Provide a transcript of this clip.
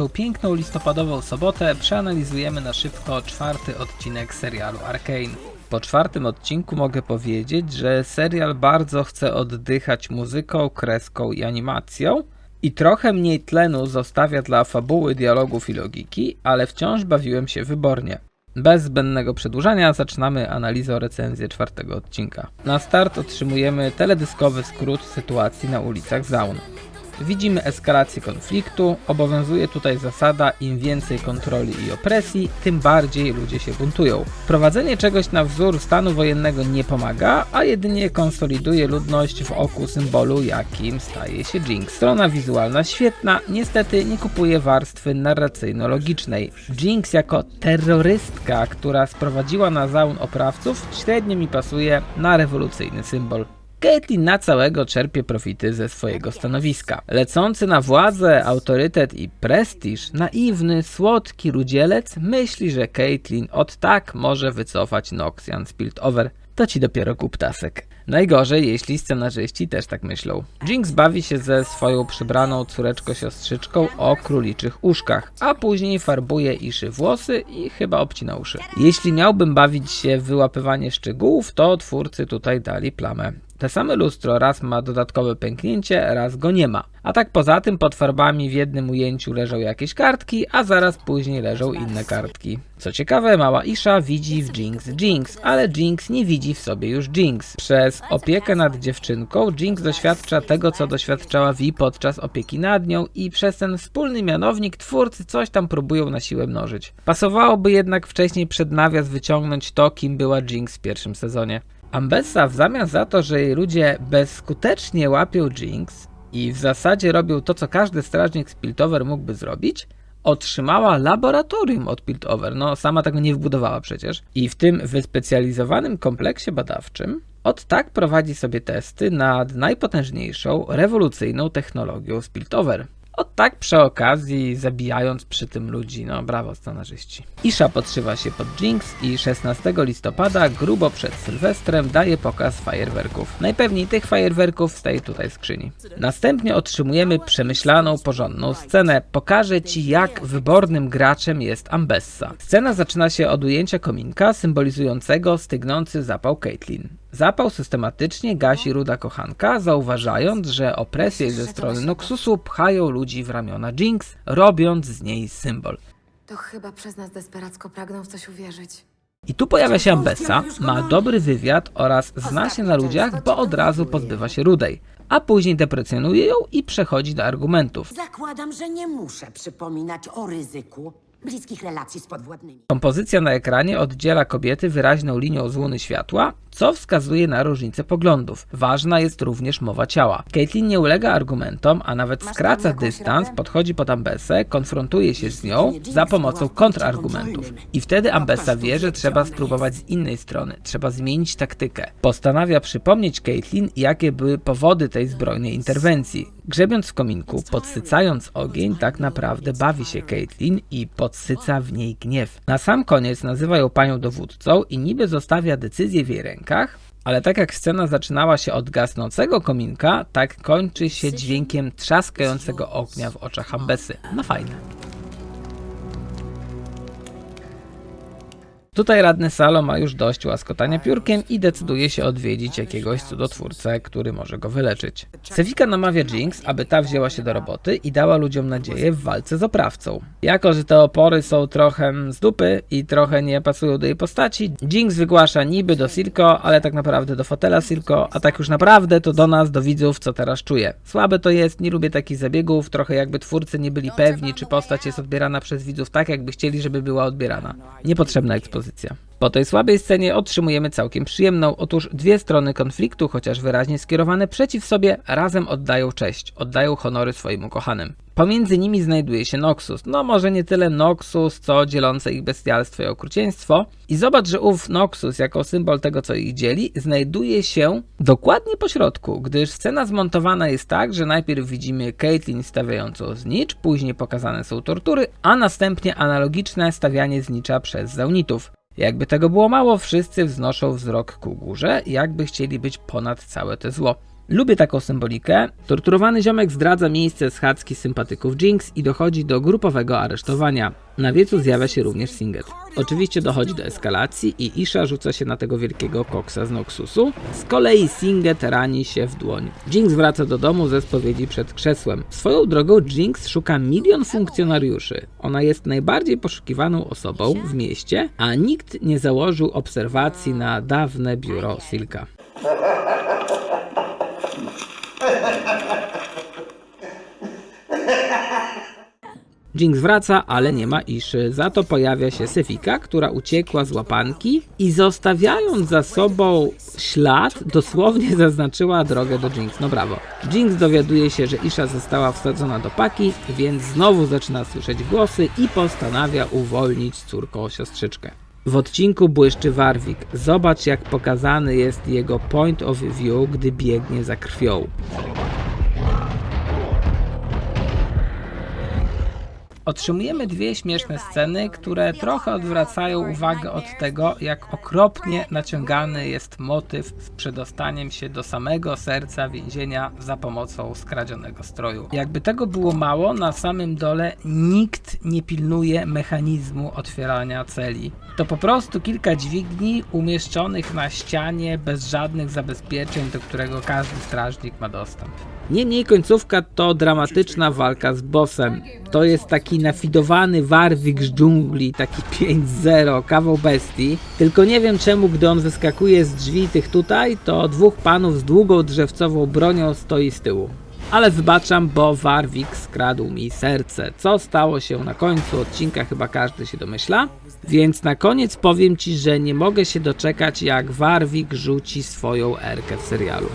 tą piękną listopadową sobotę przeanalizujemy na szybko czwarty odcinek serialu Arcane. Po czwartym odcinku mogę powiedzieć, że serial bardzo chce oddychać muzyką, kreską i animacją i trochę mniej tlenu zostawia dla fabuły, dialogów i logiki, ale wciąż bawiłem się wybornie. Bez zbędnego przedłużania zaczynamy analizę recenzję czwartego odcinka. Na start otrzymujemy teledyskowy skrót sytuacji na ulicach Zaun. Widzimy eskalację konfliktu, obowiązuje tutaj zasada im więcej kontroli i opresji, tym bardziej ludzie się buntują. Prowadzenie czegoś na wzór stanu wojennego nie pomaga, a jedynie konsoliduje ludność w oku symbolu, jakim staje się Jinx. Strona wizualna świetna, niestety nie kupuje warstwy narracyjno-logicznej. Jinx jako terrorystka, która sprowadziła na zaun oprawców, średnio mi pasuje na rewolucyjny symbol. Caitlyn na całego czerpie profity ze swojego stanowiska. Lecący na władzę, autorytet i prestiż, naiwny, słodki rudzielec myśli, że Caitlyn od tak może wycofać Noxian z Piltover. To ci dopiero kuptasek. Najgorzej, jeśli scenarzyści też tak myślą. Jinx bawi się ze swoją przybraną córeczko-siostrzyczką o króliczych uszkach, a później farbuje iszy włosy i chyba obcina uszy. Jeśli miałbym bawić się w wyłapywanie szczegółów, to twórcy tutaj dali plamę. Te same lustro raz ma dodatkowe pęknięcie, raz go nie ma. A tak poza tym pod farbami w jednym ujęciu leżą jakieś kartki, a zaraz później leżą inne kartki. Co ciekawe, mała Isha widzi w Jinx Jinx, ale Jinx nie widzi w sobie już Jinx. Przez opiekę nad dziewczynką Jinx doświadcza tego, co doświadczała Vi podczas opieki nad nią i przez ten wspólny mianownik twórcy coś tam próbują na siłę mnożyć. Pasowałoby jednak wcześniej przed nawias wyciągnąć to, kim była Jinx w pierwszym sezonie. Ambessa w zamian za to, że jej ludzie bezskutecznie łapią Jinx i w zasadzie robią to, co każdy strażnik z Piltover mógłby zrobić, otrzymała laboratorium od Piltover. No, sama tego nie wbudowała przecież. I w tym wyspecjalizowanym kompleksie badawczym od tak prowadzi sobie testy nad najpotężniejszą, rewolucyjną technologią z Od tak przy okazji zabijając przy tym ludzi, no brawo scenarzyści. Isha podszywa się pod Jinx i 16 listopada, grubo przed Sylwestrem, daje pokaz fajerwerków. Najpewniej tych fajerwerków staje tutaj w skrzyni. Następnie otrzymujemy przemyślaną, porządną scenę. Pokażę Ci jak wybornym graczem jest Ambessa. Scena zaczyna się od ujęcia kominka symbolizującego stygnący zapał Caitlyn. Zapał systematycznie gasi ruda kochanka, zauważając, że opresje ze strony Noxusu pchają ludzi w ramiona Jinx, robiąc z niej symbol. To chyba przez nas desperacko pragną w coś uwierzyć. I tu pojawia się Ambessa, ma dobry wywiad oraz zna się na ludziach, bo od razu pozbywa się rudej. A później deprecjonuje ją i przechodzi do argumentów. Zakładam, że nie muszę przypominać o ryzyku bliskich relacji z podwładnymi. Kompozycja na ekranie oddziela kobiety wyraźną linią z łuny światła, co wskazuje na różnicę poglądów. Ważna jest również mowa ciała. Caitlyn nie ulega argumentom, a nawet Masz skraca dystans, radę? podchodzi pod Ambessę, konfrontuje się z nią za pomocą kontrargumentów. I wtedy Ambessa wie, że trzeba spróbować z innej strony, trzeba zmienić taktykę. Postanawia przypomnieć Caitlyn, jakie były powody tej zbrojnej interwencji. Grzebiąc w kominku, podsycając ogień, tak naprawdę bawi się Caitlyn i podsyca w niej gniew. Na sam koniec nazywa ją panią dowódcą i niby zostawia decyzję w jej rękach, ale tak jak scena zaczynała się od gasnącego kominka, tak kończy się dźwiękiem trzaskającego ognia w oczach Ambessy. No fajne. Tutaj radny Salo ma już dość łaskotania piórkiem i decyduje się odwiedzić jakiegoś cudotwórcę, który może go wyleczyć. Sewika namawia Jinx, aby ta wzięła się do roboty i dała ludziom nadzieję w walce z oprawcą. Jako, że te opory są trochę z dupy i trochę nie pasują do jej postaci, Jinx wygłasza niby do Silco, ale tak naprawdę do fotela Silco, a tak już naprawdę to do nas, do widzów, co teraz czuję. Słabe to jest, nie lubię takich zabiegów, trochę jakby twórcy nie byli pewni, czy postać jest odbierana przez widzów tak, jakby chcieli, żeby była odbierana. Niepotrzebna ekspozycja. Po tej słabej scenie otrzymujemy całkiem przyjemną. Otóż dwie strony konfliktu, chociaż wyraźnie skierowane przeciw sobie, razem oddają cześć, oddają honory swoim ukochanym. Pomiędzy nimi znajduje się Noxus. No może nie tyle Noxus, co dzielące ich bestialstwo i okrucieństwo. I zobacz, że ów Noxus, jako symbol tego, co ich dzieli, znajduje się dokładnie po środku, gdyż scena zmontowana jest tak, że najpierw widzimy Caitlyn stawiającą znicz, później pokazane są tortury, a następnie analogiczne stawianie znicza przez zaunitów. Jakby tego było mało, wszyscy wznoszą wzrok ku górze, jakby chcieli być ponad całe to zło. Lubię taką symbolikę. Torturowany ziomek zdradza miejsce schadzki sympatyków Jinx i dochodzi do grupowego aresztowania. Na wiecu zjawia się również Singet. Oczywiście dochodzi do eskalacji i Isha rzuca się na tego wielkiego koksa z Noxusu. Z kolei Singet rani się w dłoń. Jinx wraca do domu ze spowiedzi przed krzesłem. Swoją drogą Jinx szuka milion funkcjonariuszy. Ona jest najbardziej poszukiwaną osobą w mieście, a nikt nie założył obserwacji na dawne biuro Silka. Jinx wraca, ale nie ma Iszy. Za to pojawia się Sefika, która uciekła z łapanki i zostawiając za sobą ślad, dosłownie zaznaczyła drogę do Jinx. No brawo. Jinx dowiaduje się, że Isha została wsadzona do paki, więc znowu zaczyna słyszeć głosy i postanawia uwolnić córką siostrzyczkę. W odcinku błyszczy Warwik. Zobacz, jak pokazany jest jego point of view, gdy biegnie za krwią. Otrzymujemy dwie śmieszne sceny, które trochę odwracają uwagę od tego, jak okropnie naciągany jest motyw z przedostaniem się do samego serca więzienia za pomocą skradzionego stroju. Jakby tego było mało, na samym dole nikt nie pilnuje mechanizmu otwierania celi. To po prostu kilka dźwigni umieszczonych na ścianie bez żadnych zabezpieczeń, do którego każdy strażnik ma dostęp. Niemniej końcówka to dramatyczna walka z bossem. To jest taki nafidowany warwik z dżungli, taki 5-0, kawał bestii. Tylko nie wiem czemu, gdy on wyskakuje z drzwi tych tutaj, to dwóch panów z długą drzewcową bronią stoi z tyłu. Ale wybaczam, bo Warwik skradł mi serce. Co stało się na końcu odcinka, chyba każdy się domyśla. Więc na koniec powiem Ci, że nie mogę się doczekać, jak Warwik rzuci swoją erkę w serialu.